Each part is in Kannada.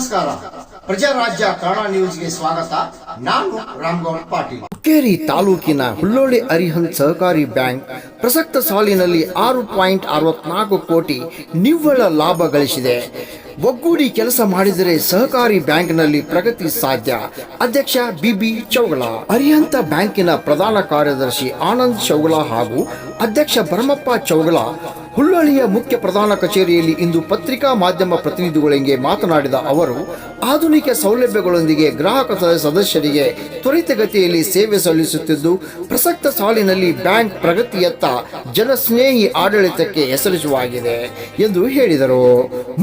ನಮಸ್ಕಾರ. ಪ್ರಜಾರಾಜ್ಯ ಕನ್ನಡ ನ್ಯೂಸ್ಗೆ ಸ್ವಾಗತ. ನಾನು ರಾಮಗೌಡ ಪಾಟೀಲ್. ಹುಕ್ಕೇರಿ ತಾಲೂಕಿನ ಹುಲ್ಲೋಳಿ ಅರಿಹಂತ್ ಸಹಕಾರಿ ಬ್ಯಾಂಕ್ ಪ್ರಸಕ್ತ ಸಾಲಿನಲ್ಲಿ ಆರು ಪಾಯಿಂಟ್ ಅರವತ್ನಾಲ್ಕು ಕೋಟಿ ನಿವ್ವಳ ಲಾಭ ಗಳಿಸಿದೆ. ಒಗ್ಗೂಡಿ ಕೆಲಸ ಮಾಡಿದರೆ ಸಹಕಾರಿ ಬ್ಯಾಂಕ್ನಲ್ಲಿ ಪ್ರಗತಿ ಸಾಧ್ಯ. ಅಧ್ಯಕ್ಷ ಬಿಬಿ ಚೌಗಳ ಅರಿಹಂತ ಬ್ಯಾಂಕಿನ ಪ್ರಧಾನ ಕಾರ್ಯದರ್ಶಿ ಆನಂದ್ ಚೌಗಳ ಹಾಗೂ ಅಧ್ಯಕ್ಷ ಭರಮಪ್ಪ ಚೌಗಳ ಹುಲ್ಲಳ್ಳಿಯ ಮುಖ್ಯ ಪ್ರಧಾನ ಕಚೇರಿಯಲ್ಲಿ ಇಂದು ಪತ್ರಿಕಾ ಮಾಧ್ಯಮ ಪ್ರತಿನಿಧಿಗಳಿಗೆ ಮಾತನಾಡಿದ ಅವರು ಆಧುನಿಕ ಸೌಲಭ್ಯಗಳೊಂದಿಗೆ ಗ್ರಾಹಕ ಸದಸ್ಯರಿಗೆ ತ್ವರಿತಗತಿಯಲ್ಲಿ ಸೇವೆ ಸಲ್ಲಿಸುತ್ತಿದ್ದು, ಪ್ರಸಕ್ತ ಸಾಲಿನಲ್ಲಿ ಬ್ಯಾಂಕ್ ಪ್ರಗತಿಯತ್ತ ಜನಸ್ನೇಹಿ ಆಡಳಿತಕ್ಕೆ ಹೆಸರಿಸುವಾಗಿದೆ ಎಂದು ಹೇಳಿದರು.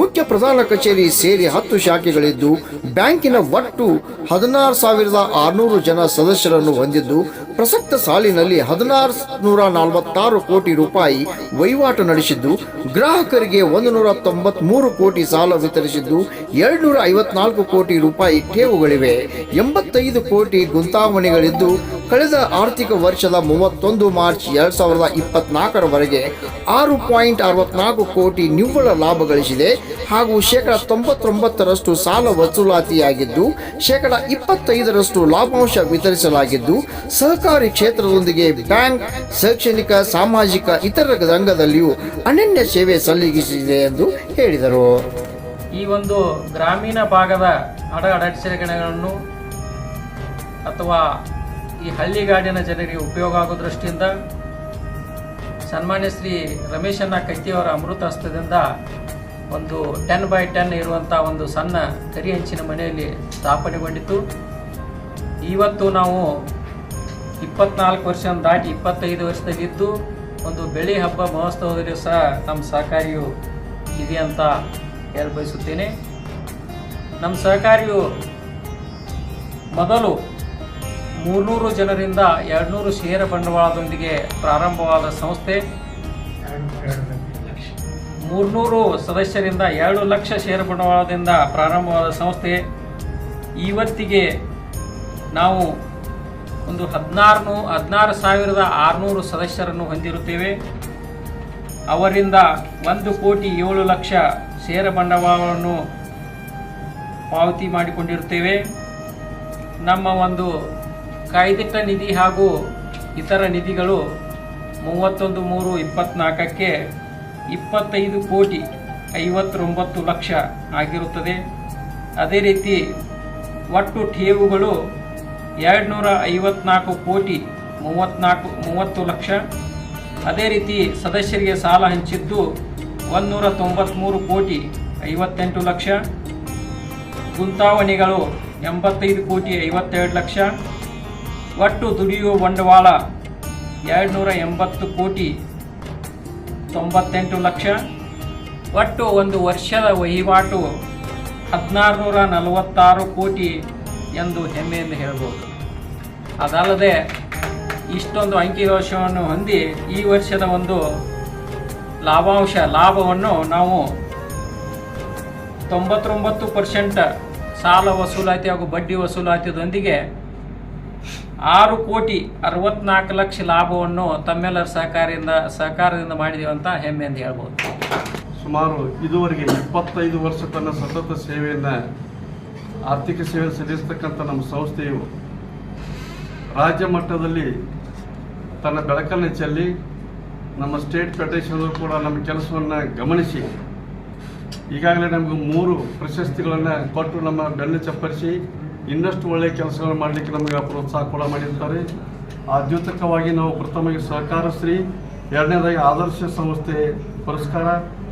ಮುಖ್ಯ ಪ್ರಧಾನ ಕಚೇರಿ ಸೇರಿ ಹತ್ತು ಶಾಖೆಗಳಿದ್ದು, ಬ್ಯಾಂಕಿನ ಒಟ್ಟು ಹದಿನಾರು ಸಾವಿರದ ಆರುನೂರು ಜನ ಸದಸ್ಯರನ್ನು ಹೊಂದಿದ್ದು, ಪ್ರಸಕ್ತ ಸಾಲಿನಲ್ಲಿ ಹದಿನಾರು ನೂರ ನಲವತ್ತಾರು ಕೋಟಿ ರೂಪಾಯಿ ವಹಿವಾಟು ನಡೆಸಿದ್ದು, ಗ್ರಾಹಕರಿಗೆ ಒಂದು ನೂರ ತೊಂಬತ್ಮೂರು ಕೋಟಿ ಸಾಲ ವಿತರಿಸಿದ್ದು, ಎರಡ್ನೂರ ಐವತ್ನಾಲ್ಕು ಕೋಟಿ ರೂಪಾಯಿ ಠೇವುಗಳಿವೆ ಎಂಬತ್ತೈದು ಕೋಟಿ ಗುಂತಾವಣಿಗಳಿದ್ದು, ಕಳೆದ ಆರ್ಥಿಕ ವರ್ಷದ ಮೂವತ್ತೊಂದು ಮಾರ್ಚ್ ಎರಡ್ ಸಾವಿರದ ಇಪ್ಪತ್ನಾಲ್ಕರವರೆಗೆ ಆರು ಪಾಯಿಂಟ್ ಅರವತ್ನಾಲ್ಕು ಕೋಟಿ ನಿವ್ವಳ ಲಾಭ ಗಳಿಸಿದೆ. ಹಾಗೂ ಶೇಕಡ ತೊಂಬತ್ತೊಂಬತ್ತರಷ್ಟು ಸಾಲ ವಸೂಲಾತಿಯಾಗಿದ್ದು, ಶೇಕಡ ಇಪ್ಪತ್ತೈದರಷ್ಟು ಲಾಭಾಂಶ ವಿತರಿಸಲಾಗಿದ್ದು, ಸಹಕಾರಿ ಕ್ಷೇತ್ರದೊಂದಿಗೆ ಬ್ಯಾಂಕ್, ಶೈಕ್ಷಣಿಕ, ಸಾಮಾಜಿಕ ಇತರ ರಂಗದಲ್ಲಿಯೂ ಅನನ್ಯ ಸೇವೆ ಸಲ್ಲಿಸಿದೆ ಎಂದು ಹೇಳಿದರು. ಈ ಒಂದು ಗ್ರಾಮೀಣ ಭಾಗದ ಅಡ ಅಡಚಣೆಗಳನ್ನು ಅಥವಾ ಈ ಹಳ್ಳಿಗಾಡಿನ ಜನರಿಗೆ ಉಪಯೋಗ ಆಗೋ ದೃಷ್ಟಿಯಿಂದ ಸನ್ಮಾನ್ಯ ಶ್ರೀ ರಮೇಶಣ್ಣ ಕೈತಿಯವರ ಅಮೃತ ಹಸ್ತದಿಂದ ಒಂದು ಟೆನ್ ಬೈ ಟೆನ್ ಇರುವಂಥ ಒಂದು ಸಣ್ಣ ಕರಿ ಹಂಚಿನ ಮನೆಯಲ್ಲಿ ಸ್ಥಾಪನೆಗೊಂಡಿತು ಇವತ್ತು ನಾವು ಇಪ್ಪತ್ನಾಲ್ಕು ವರ್ಷ ದಾಟಿ ಇಪ್ಪತ್ತೈದು ವರ್ಷದಲ್ಲಿದ್ದು ಒಂದು ಬೆಳೆ ಹಬ್ಬ ಮಹೋತ್ಸವದಲ್ಲಿ ಸಹ ನಮ್ಮ ಸಹಕಾರಿಯು ಇದೆ ಅಂತ ಹೇಳ ಬಯಸುತ್ತೇನೆ. ನಮ್ಮ ಸಹಕಾರಿಯು ಮೊದಲು ಮೂರ್ನೂರು ಜನರಿಂದ ಎರಡುನೂರು ಷೇರ ಬಂಡವಾಳದೊಂದಿಗೆ ಪ್ರಾರಂಭವಾದ ಸಂಸ್ಥೆ. ಮೂರ್ನೂರು ಸದಸ್ಯರಿಂದ ಎರಡು ಲಕ್ಷ ಷೇರು ಬಂಡವಾಳದಿಂದ ಪ್ರಾರಂಭವಾದ ಸಂಸ್ಥೆ. ಇವತ್ತಿಗೆ ನಾವು ಒಂದು ಹದಿನಾರು ಹದಿನಾರು ಸಾವಿರದ ಆರುನೂರು ಸದಸ್ಯರನ್ನು ಹೊಂದಿರುತ್ತೇವೆ. ಅವರಿಂದ ಒಂದು ಕೋಟಿ ಏಳು ಲಕ್ಷ ಷೇರ ಬಂಡವಾಳವನ್ನು ಪಾವತಿ ಮಾಡಿಕೊಂಡಿರುತ್ತೇವೆ. ನಮ್ಮ ಒಂದು ಕಾಯ್ದಿಟ್ಟ ನಿಧಿ ಹಾಗೂ ಇತರ ನಿಧಿಗಳು ಮೂವತ್ತೊಂದು ಮೂರು ಇಪ್ಪತ್ನಾಲ್ಕಕ್ಕೆ ಇಪ್ಪತ್ತೈದು ಕೋಟಿ ಐವತ್ತೊಂಬತ್ತು ಲಕ್ಷ ಆಗಿರುತ್ತದೆ. ಅದೇ ರೀತಿ ಒಟ್ಟು ಠೇವುಗಳು ಎರಡುನೂರ ಐವತ್ನಾಲ್ಕು ಕೋಟಿ ಮೂವತ್ತ್ನಾಲ್ಕು ಮೂವತ್ತು ಲಕ್ಷ. ಅದೇ ರೀತಿ ಸದಸ್ಯರಿಗೆ ಸಾಲ ಹಂಚಿದ್ದು ಒಂದುನೂರ ತೊಂಬತ್ತ್ಮೂರು ಕೋಟಿ ಐವತ್ತೆಂಟು ಲಕ್ಷ. ಗುಂತಾವಣಿಗಳು ಎಂಬತ್ತೈದು ಕೋಟಿ ಐವತ್ತೆರಡು ಲಕ್ಷ. ಒಟ್ಟು ದುಡಿಯುವ ಬಂಡವಾಳ ಎರಡುನೂರ ಎಂಬತ್ತು ಕೋಟಿ ತೊಂಬತ್ತೆಂಟು ಲಕ್ಷ. ಒಟ್ಟು ಒಂದು ವರ್ಷದ ವಹಿವಾಟು ಹದಿನಾರು ನೂರ ನಲವತ್ತಾರು ಕೋಟಿ ಎಂದು ಹೆಮ್ಮೆಯಿಂದ ಹೇಳ್ಬೋದು. ಅದಲ್ಲದೆ ಇಷ್ಟೊಂದು ಅಂಕಿ ಅಂಶವನ್ನು ಹೊಂದಿ ಈ ವರ್ಷದ ಒಂದು ಲಾಭಾಂಶ, ಲಾಭವನ್ನು ನಾವು ತೊಂಬತ್ತೊಂಬತ್ತು ಪರ್ಸೆಂಟ್ ಸಾಲ ವಸೂಲಾತಿ ಹಾಗೂ ಬಡ್ಡಿ ವಸೂಲಾತಿಯೊಂದಿಗೆ ಆರು ಕೋಟಿ ಅರವತ್ನಾಲ್ಕು ಲಕ್ಷ ಲಾಭವನ್ನು ತಮ್ಮೆಲ್ಲರ ಸಹಕಾರದಿಂದ ಸಹಕಾರದಿಂದ ಮಾಡಿದೀವಿ ಅಂತ ಹೆಮ್ಮೆಯಿಂದ ಹೇಳ್ಬೋದು. ಸುಮಾರು ಇದುವರೆಗೆ ಇಪ್ಪತ್ತೈದು ವರ್ಷ ತನ್ನ ಸತತ ಸೇವೆಯನ್ನು, ಆರ್ಥಿಕ ಸೇವೆ ಸಲ್ಲಿಸ್ತಕ್ಕಂಥ ನಮ್ಮ ಸಂಸ್ಥೆಯು ರಾಜ್ಯ ಮಟ್ಟದಲ್ಲಿ ತನ್ನ ಬೆಳಕನ್ನು ಚೆಲ್ಲಿ ನಮ್ಮ ಸ್ಟೇಟ್ ಫೆಡರೇಷನ್ ಕೂಡ ನಮ್ಮ ಕೆಲಸವನ್ನು ಗಮನಿಸಿ. ಈಗಾಗಲೇ ನಮಗೆ ಮೂರು ಪ್ರಶಸ್ತಿಗಳನ್ನು ಕೊಟ್ಟು ನಮ್ಮ ಬೆನ್ನು ಚಪ್ಪರಿಸಿ ಇನ್ನಷ್ಟು ಒಳ್ಳೆಯ ಕೆಲಸಗಳನ್ನು ಮಾಡಲಿಕ್ಕೆ ನಮಗೆ ಪ್ರೋತ್ಸಾಹ ಕೂಡ ಮಾಡಿರ್ತಾರೆ. ಆ ನಾವು ಪ್ರಥಮವಾಗಿ ಸಹಕಾರ ಶ್ರೀ ಎರಡನೇದಾಗಿ ಆದರ್ಶ ಸಂಸ್ಥೆ ಪುರಸ್ಕಾರ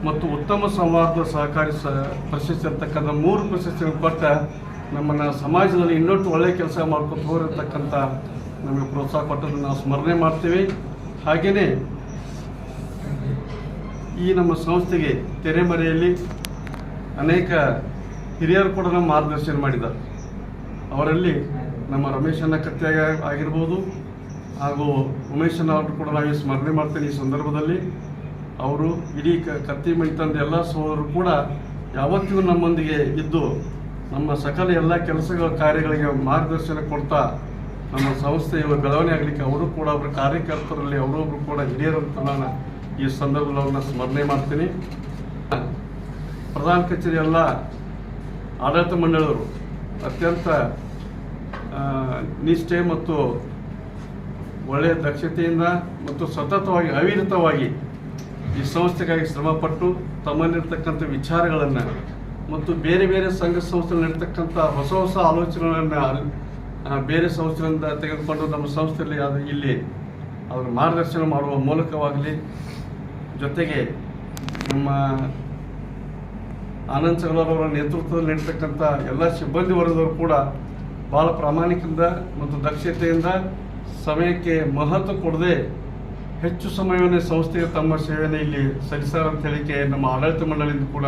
ಮತ್ತು ಉತ್ತಮ ಸಂವಾದ ಸಹಕಾರಿ ಸ, ಪ್ರಶಸ್ತಿ ಅಂತಕ್ಕಂಥ ಮೂರು ಪ್ರಶಸ್ತಿಗಳನ್ನು ಕೊಟ್ಟ ನಮ್ಮನ್ನು ಸಮಾಜದಲ್ಲಿ ಇನ್ನಷ್ಟು ಒಳ್ಳೆಯ ಕೆಲಸ ಮಾಡ್ಕೊತ ಹೋಗಿರ್ತಕ್ಕಂಥ ನಮಗೆ ಪ್ರೋತ್ಸಾಹ ಕೊಟ್ಟದನ್ನು ನಾವು ಸ್ಮರಣೆ ಮಾಡ್ತೀವಿ. ಹಾಗೆಯೇ ಈ ನಮ್ಮ ಸಂಸ್ಥೆಗೆ ತೆರೆಮರೆಯಲ್ಲಿ ಅನೇಕ ಹಿರಿಯರು ಕೂಡ ನಮ್ಮ ಮಾರ್ಗದರ್ಶನ ಮಾಡಿದ್ದಾರೆ ಅವರಲ್ಲಿ ನಮ್ಮ ರಮೇಶಣ್ಣ ಕತ್ಯಾಗ ಆಗಿರ್ಬೋದು ಹಾಗೂ ಉಮೇಶಣ್ಣ ಅವರು ಕೂಡ ನಾವು ಸ್ಮರಣೆ ಮಾಡ್ತೇನೆ ಈ ಸಂದರ್ಭದಲ್ಲಿ. ಅವರು ಇಡೀ ಕತ್ತಿ ಮೈತಂದ ತಂದ ಎಲ್ಲ ಸೋದರರು ಕೂಡ ಯಾವತ್ತಿಗೂ ನಮ್ಮೊಂದಿಗೆ ಇದ್ದು ನಮ್ಮ ಸಕಲ ಎಲ್ಲ ಕೆಲಸಗಳ ಕಾರ್ಯಗಳಿಗೆ ಮಾರ್ಗದರ್ಶನ ಕೊಡ್ತಾ ನಮ್ಮ ಸಂಸ್ಥೆಯ ಬೆಳವಣಿಗೆ ಆಗಲಿಕ್ಕೆ ಅವರು ಕೂಡ ಅವರ ಕಾರ್ಯಕರ್ತರಲ್ಲಿ ಅವರೊಬ್ಬರು ಕೂಡ ಹಿರಿಯರಂತ ನಾನು ಈ ಸಂದರ್ಭದಲ್ಲಿ ಅವ್ರನ್ನ ಸ್ಮರಣೆ ಮಾಡ್ತೀನಿ. ಪ್ರಧಾನ ಕಚೇರಿ ಎಲ್ಲ ಆಡಳಿತ ಮಂಡಳಿಯವರು ಅತ್ಯಂತ ನಿಷ್ಠೆ ಮತ್ತು ಒಳ್ಳೆಯ ದಕ್ಷತೆಯಿಂದ ಮತ್ತು ಸತತವಾಗಿ ಅವಿರತವಾಗಿ ಈ ಸಂಸ್ಥೆಗಾಗಿ ಶ್ರಮಪಟ್ಟು ತಮ್ಮಲ್ಲಿರ್ತಕ್ಕಂಥ ವಿಚಾರಗಳನ್ನು ಮತ್ತು ಬೇರೆ ಬೇರೆ ಸಂಘ ಸಂಸ್ಥೆಗಳಿರ್ತಕ್ಕಂಥ ಹೊಸ ಹೊಸ ಆಲೋಚನೆಗಳನ್ನು ಬೇರೆ ಸಂಸ್ಥೆಗಳಿಂದ ತೆಗೆದುಕೊಂಡು ನಮ್ಮ ಸಂಸ್ಥೆಯಲ್ಲಿ ಅದು ಇಲ್ಲಿ ಅದರ ಮಾರ್ಗದರ್ಶನ ಮಾಡುವ ಮೂಲಕವಾಗಲಿ ಜೊತೆಗೆ ನಮ್ಮ ಆನಂದ್ ಸಗಲವರ ನೇತೃತ್ವದಲ್ಲಿ ನಡೀತಕ್ಕಂಥ ಎಲ್ಲ ಸಿಬ್ಬಂದಿ ವರ್ಗದವರು ಕೂಡ ಭಾಳ ಪ್ರಾಮಾಣಿಕದಿಂದ ಮತ್ತು ದಕ್ಷತೆಯಿಂದ ಸಮಯಕ್ಕೆ ಮಹತ್ವ ಕೊಡದೆ ಹೆಚ್ಚು ಸಮಯವನ್ನು ಸಂಸ್ಥೆಗೆ ತಮ್ಮ ಸೇವೆಯನ್ನು ಇಲ್ಲಿ ಸಲ್ಲಿಸಾರ ಅಂತ ಹೇಳಿಕೆ ನಮ್ಮ ಆಡಳಿತ ಮಂಡಳಿಯಿಂದ ಕೂಡ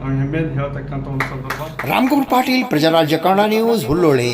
ನಾವು ಹೆಮ್ಮೆಯಿಂದ ಹೇಳ್ತಕ್ಕಂಥ ಒಂದು ಸಂದರ್ಭ. ರಾಮಗೌಡ ಪಾಟೀಲ್, ಪ್ರಜಾರಾಜ್ಯ ಕನ್ನಡ ನ್ಯೂಸ್ ಹುಲ್ಲೋಳಿ